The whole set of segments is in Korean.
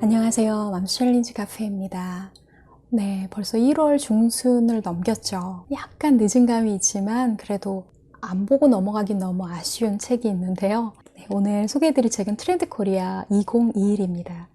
안녕하세요. 맘수 챌린지 카페입니다. 네, 벌써 1월 중순을 넘겼죠. 약간 늦은 감이 있지만 그래도 안 보고 넘어가긴 너무 아쉬운 책이 있는데요. 네, 오늘 소개해드릴 책은 트렌드 코리아 2021입니다.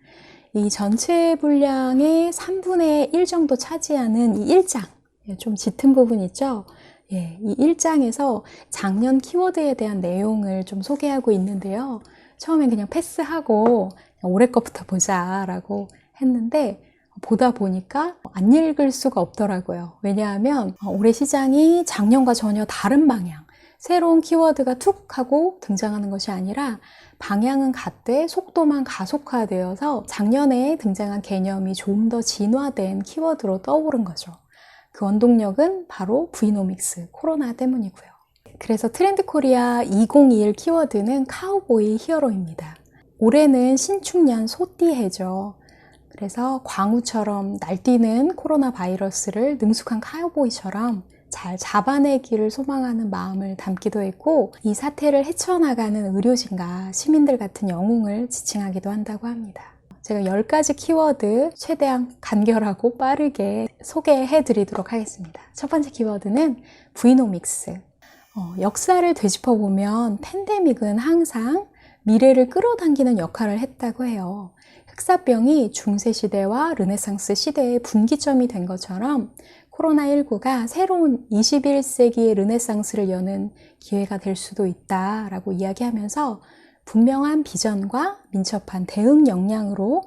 이 전체 분량의 3분의 1 정도 차지하는 이 1장, 예, 좀 짙은 부분 있죠? 예, 이 1장에서 작년 키워드에 대한 내용을 좀 소개하고 있는데요. 처음엔 그냥 패스하고 올해 것부터 보자라고 했는데 보다 보니까 안 읽을 수가 없더라고요. 왜냐하면 올해 시장이 작년과 전혀 다른 방향, 새로운 키워드가 툭 하고 등장하는 것이 아니라 방향은 같되 속도만 가속화되어서 작년에 등장한 개념이 좀 더 진화된 키워드로 떠오른 거죠. 그 원동력은 바로 브이노믹스, 코로나 때문이고요. 그래서 트렌드 코리아 2021 키워드는 카우보이 히어로입니다. 올해는 신축년 소띠 해죠. 그래서 광우처럼 날뛰는 코로나 바이러스를 능숙한 카우보이처럼 잘 잡아내기를 소망하는 마음을 담기도 했고 이 사태를 헤쳐나가는 의료진과 시민들 같은 영웅을 지칭하기도 한다고 합니다. 제가 10가지 키워드 최대한 간결하고 빠르게 소개해 드리도록 하겠습니다. 첫 번째 키워드는 브이노믹스. 어, 역사를 되짚어 보면 팬데믹은 항상 미래를 끌어당기는 역할을 했다고 해요. 흑사병이 중세시대와 르네상스 시대의 분기점이 된 것처럼 코로나19가 새로운 21세기의 르네상스를 여는 기회가 될 수도 있다라고 이야기하면서 분명한 비전과 민첩한 대응 역량으로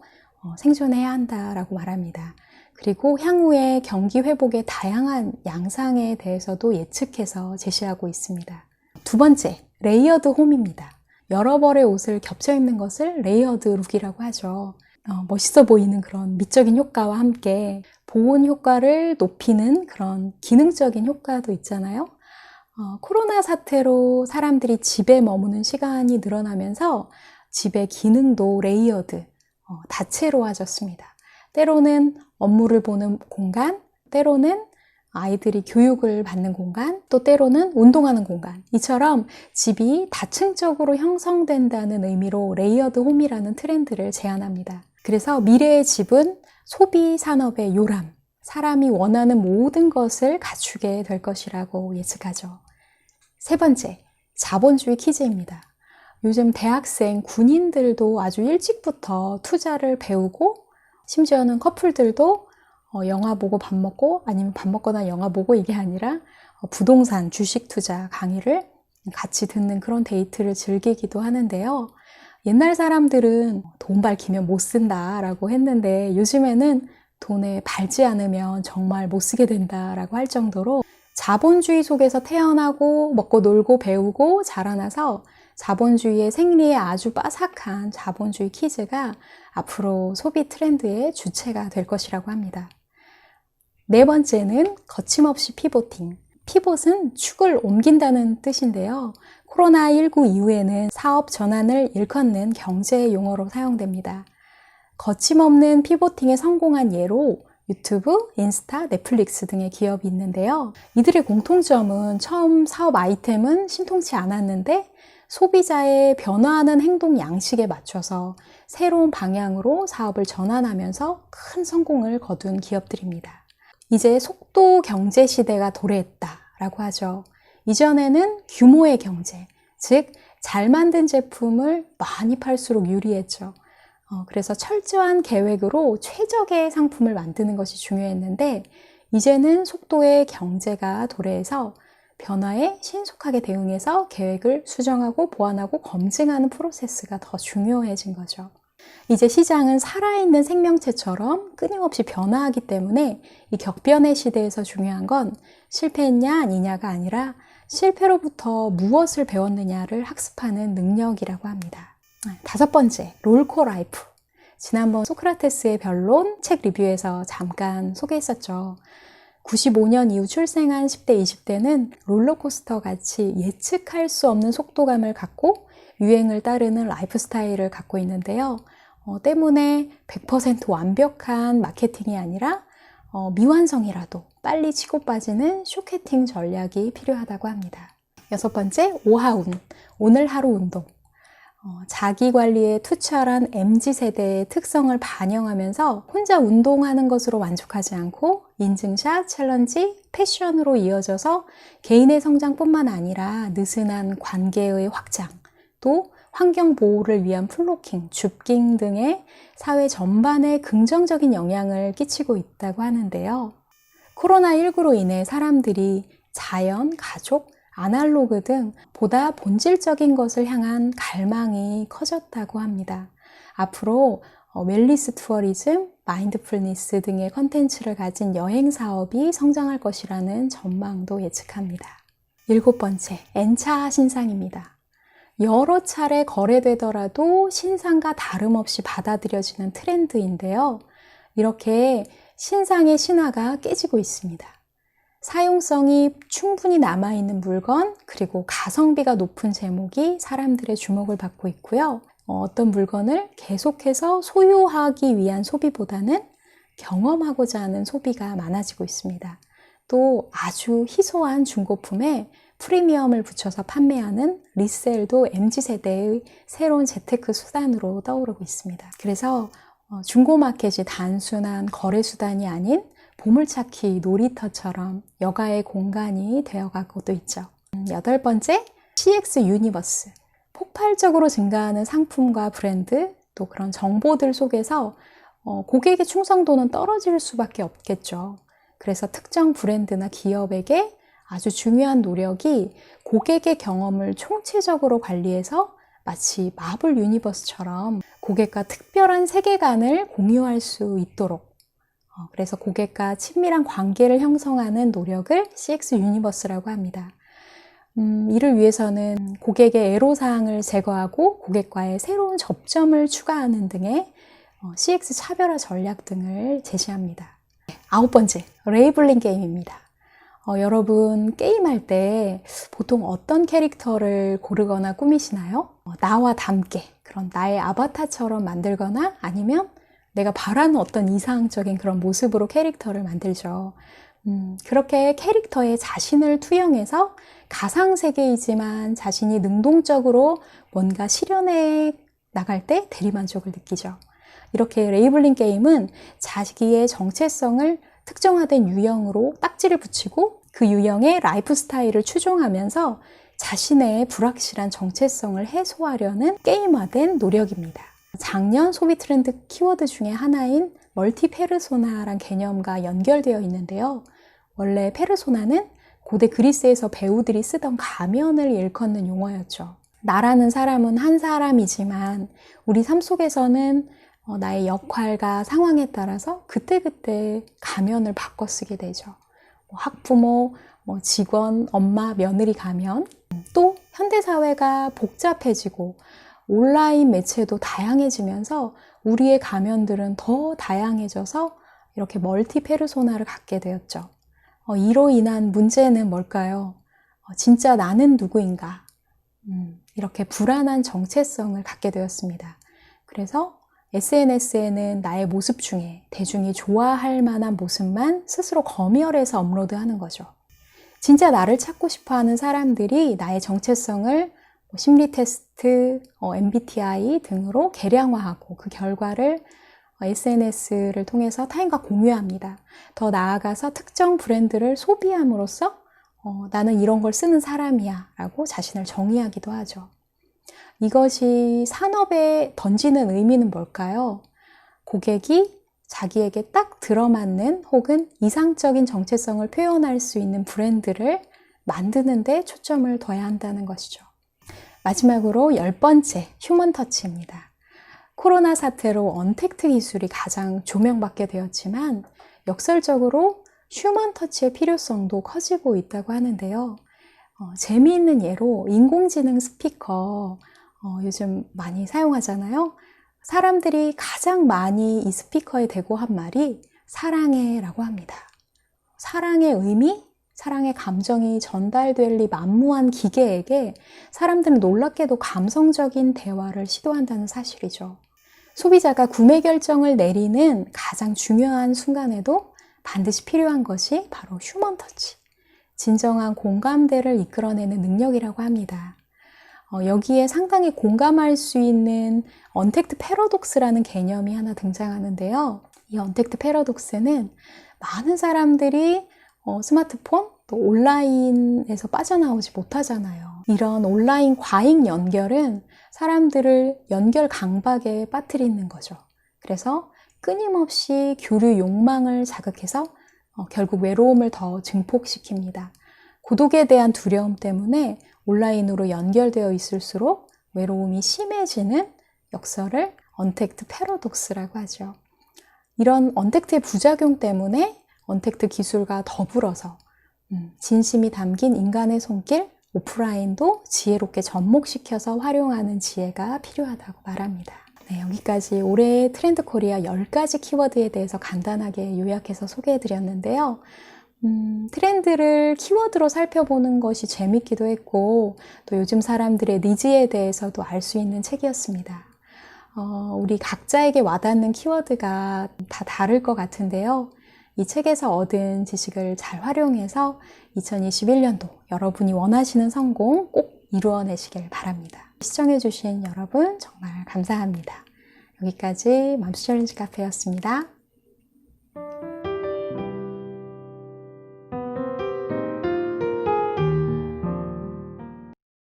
생존해야 한다라고 말합니다. 그리고 향후의 경기 회복의 다양한 양상에 대해서도 예측해서 제시하고 있습니다. 두 번째, 레이어드 홈입니다. 여러 벌의 옷을 겹쳐 입는 것을 레이어드 룩이라고 하죠. 어, 멋있어 보이는 그런 미적인 효과와 함께 보온 효과를 높이는 그런 기능적인 효과도 있잖아요. 어, 코로나 사태로 사람들이 집에 머무는 시간이 늘어나면서 집의 기능도 레이어드, 어, 다채로워졌습니다. 때로는 업무를 보는 공간, 때로는 아이들이 교육을 받는 공간, 또 때로는 운동하는 공간. 이처럼 집이 다층적으로 형성된다는 의미로 레이어드 홈이라는 트렌드를 제안합니다. 그래서 미래의 집은 소비 산업의 요람, 사람이 원하는 모든 것을 갖추게 될 것이라고 예측하죠. 세 번째, 자본주의 퀴즈입니다. 요즘 대학생, 군인들도 아주 일찍부터 투자를 배우고 심지어는 커플들도 어, 영화 보고 밥 먹고 아니면 밥 먹거나 영화 보고 이게 아니라 어, 부동산, 주식 투자 강의를 같이 듣는 그런 데이트를 즐기기도 하는데요. 옛날 사람들은 돈 밝히면 못 쓴다라고 했는데 요즘에는 돈에 밝지 않으면 정말 못 쓰게 된다라고 할 정도로 자본주의 속에서 태어나고 먹고 놀고 배우고 자라나서 자본주의의 생리에 아주 빠삭한 자본주의 퀴즈가 앞으로 소비 트렌드의 주체가 될 것이라고 합니다. 네 번째는 거침없이 피보팅. 피봇은 축을 옮긴다는 뜻인데요. 코로나19 이후에는 사업 전환을 일컫는 경제 용어로 사용됩니다. 거침없는 피보팅에 성공한 예로 유튜브, 인스타, 넷플릭스 등의 기업이 있는데요. 이들의 공통점은 처음 사업 아이템은 신통치 않았는데 소비자의 변화하는 행동 양식에 맞춰서 새로운 방향으로 사업을 전환하면서 큰 성공을 거둔 기업들입니다. 이제 속도 경제 시대가 도래했다라고 하죠. 이전에는 규모의 경제, 즉, 잘 만든 제품을 많이 팔수록 유리했죠. 어, 그래서 철저한 계획으로 최적의 상품을 만드는 것이 중요했는데, 이제는 속도의 경제가 도래해서 변화에 신속하게 대응해서 계획을 수정하고 보완하고 검증하는 프로세스가 더 중요해진 거죠. 이제 시장은 살아있는 생명체처럼 끊임없이 변화하기 때문에 이 격변의 시대에서 중요한 건 실패했냐 아니냐가 아니라 실패로부터 무엇을 배웠느냐를 학습하는 능력이라고 합니다. 다섯 번째, 롤코 라이프. 지난번 소크라테스의 변론 책 리뷰에서 잠깐 소개했었죠. 95년 이후 출생한 10대, 20대는 롤러코스터 같이 예측할 수 없는 속도감을 갖고 유행을 따르는 라이프 스타일을 갖고 있는데요. 어, 때문에 100% 완벽한 마케팅이 아니라 어, 미완성이라도 빨리 치고 빠지는 쇼케팅 전략이 필요하다고 합니다. 여섯 번째, 오하운. 오늘 하루 운동. 어, 자기 관리에 투철한 MZ 세대의 특성을 반영하면서 혼자 운동하는 것으로 만족하지 않고 인증샷, 챌린지, 패션으로 이어져서 개인의 성장뿐만 아니라 느슨한 관계의 확장, 또 환경 보호를 위한 플로킹, 줍깅 등의 사회 전반에 긍정적인 영향을 끼치고 있다고 하는데요. 코로나19로 인해 사람들이 자연, 가족, 아날로그 등 보다 본질적인 것을 향한 갈망이 커졌다고 합니다. 앞으로 어, 웰리스 투어리즘, 마인드풀니스 등의 컨텐츠를 가진 여행 사업이 성장할 것이라는 전망도 예측합니다. 일곱 번째, N차 신상입니다. 여러 차례 거래되더라도 신상과 다름없이 받아들여지는 트렌드인데요. 이렇게 신상의 신화가 깨지고 있습니다. 사용성이 충분히 남아있는 물건, 그리고 가성비가 높은 제목이 사람들의 주목을 받고 있고요. 어, 어떤 물건을 계속해서 소유하기 위한 소비보다는 경험하고자 하는 소비가 많아지고 있습니다. 또 아주 희소한 중고품에 프리미엄을 붙여서 판매하는 리셀도 MZ세대의 새로운 재테크 수단으로 떠오르고 있습니다. 그래서 어, 중고마켓이 단순한 거래 수단이 아닌 보물찾기 놀이터처럼 여가의 공간이 되어가고도 있죠. 음, 여덟 번째, CX 유니버스. 폭발적으로 증가하는 상품과 브랜드, 또 그런 정보들 속에서 어, 고객의 충성도는 떨어질 수밖에 없겠죠. 그래서 특정 브랜드나 기업에게 아주 중요한 노력이 고객의 경험을 총체적으로 관리해서 마치 마블 유니버스처럼 고객과 특별한 세계관을 공유할 수 있도록 어, 그래서 고객과 친밀한 관계를 형성하는 노력을 CX 유니버스라고 합니다. 음, 이를 위해서는 고객의 애로사항을 제거하고 고객과의 새로운 접점을 추가하는 등의 어, CX 차별화 전략 등을 제시합니다. 아홉 번째, 레이블링 게임입니다. 어, 여러분 게임할 때 보통 어떤 캐릭터를 고르거나 꾸미시나요? 어, 나와 닮게 그런 나의 아바타처럼 만들거나 아니면 내가 바라는 어떤 이상적인 그런 모습으로 캐릭터를 만들죠. 음, 그렇게 캐릭터에 자신을 투영해서 가상세계이지만 자신이 능동적으로 뭔가 실현해 나갈 때 대리만족을 느끼죠. 이렇게 레이블링 게임은 자기의 정체성을 특정화된 유형으로 딱지를 붙이고 그 유형의 라이프 스타일을 추종하면서 자신의 불확실한 정체성을 해소하려는 게임화된 노력입니다. 작년 소비 트렌드 키워드 중에 하나인 멀티 페르소나란 개념과 연결되어 있는데요. 원래 페르소나는 고대 그리스에서 배우들이 쓰던 가면을 일컫는 용어였죠. 나라는 사람은 한 사람이지만 우리 삶 속에서는 어, 나의 역할과 상황에 따라서 그때그때 가면을 바꿔 쓰게 되죠. 뭐 학부모, 뭐 직원, 엄마, 며느리 가면 또 현대사회가 복잡해지고 온라인 매체도 다양해지면서 우리의 가면들은 더 다양해져서 이렇게 멀티 페르소나를 갖게 되었죠. 어, 이로 인한 문제는 뭘까요? 어, 진짜 나는 누구인가? 음, 이렇게 불안한 정체성을 갖게 되었습니다. 그래서 SNS에는 나의 모습 중에 대중이 좋아할 만한 모습만 스스로 검열해서 업로드하는 거죠. 진짜 나를 찾고 싶어 하는 사람들이 나의 정체성을 뭐 심리 테스트, 어, MBTI 등으로 개량화하고 그 결과를 SNS를 통해서 타인과 공유합니다. 더 나아가서 특정 브랜드를 소비함으로써 어, 나는 이런 걸 쓰는 사람이야 라고 자신을 정의하기도 하죠. 이것이 산업에 던지는 의미는 뭘까요? 고객이 자기에게 딱 들어맞는 혹은 이상적인 정체성을 표현할 수 있는 브랜드를 만드는데 초점을 둬야 한다는 것이죠. 마지막으로 열 번째, 휴먼 터치입니다. 코로나 사태로 언택트 기술이 가장 조명받게 되었지만 역설적으로 휴먼 터치의 필요성도 커지고 있다고 하는데요. 어, 재미있는 예로 인공지능 스피커 어, 요즘 많이 사용하잖아요. 사람들이 가장 많이 이 스피커에 대고 한 말이 사랑해 라고 합니다. 사랑의 의미, 사랑의 감정이 전달될 리 만무한 기계에게 사람들은 놀랍게도 감성적인 대화를 시도한다는 사실이죠. 소비자가 구매 결정을 내리는 가장 중요한 순간에도 반드시 필요한 것이 바로 휴먼 터치. 진정한 공감대를 이끌어내는 능력이라고 합니다. 어, 여기에 상당히 공감할 수 있는 언택트 패러독스라는 개념이 하나 등장하는데요. 이 언택트 패러독스는 많은 사람들이 어, 스마트폰 또 온라인에서 빠져나오지 못하잖아요. 이런 온라인 과잉 연결은 사람들을 연결 강박에 빠뜨리는 거죠. 그래서 끊임없이 교류 욕망을 자극해서 어, 결국 외로움을 더 증폭시킵니다. 고독에 대한 두려움 때문에 온라인으로 연결되어 있을수록 외로움이 심해지는 역설을 언택트 패러독스라고 하죠. 이런 언택트의 부작용 때문에 언택트 기술과 더불어서 음, 진심이 담긴 인간의 손길, 오프라인도 지혜롭게 접목시켜서 활용하는 지혜가 필요하다고 말합니다. 네, 여기까지 올해의 트렌드 코리아 10가지 키워드에 대해서 간단하게 요약해서 소개해 드렸는데요. 음, 트렌드를 키워드로 살펴보는 것이 재밌기도 했고, 또 요즘 사람들의 니즈에 대해서도 알 수 있는 책이었습니다. 어, 우리 각자에게 와닿는 키워드가 다 다를 것 같은데요. 이 책에서 얻은 지식을 잘 활용해서 2021년도 여러분이 원하시는 성공 꼭 이루어내시길 바랍니다. 시청해주신 여러분 정말 감사합니다. 여기까지 맘스 챌린지 카페였습니다.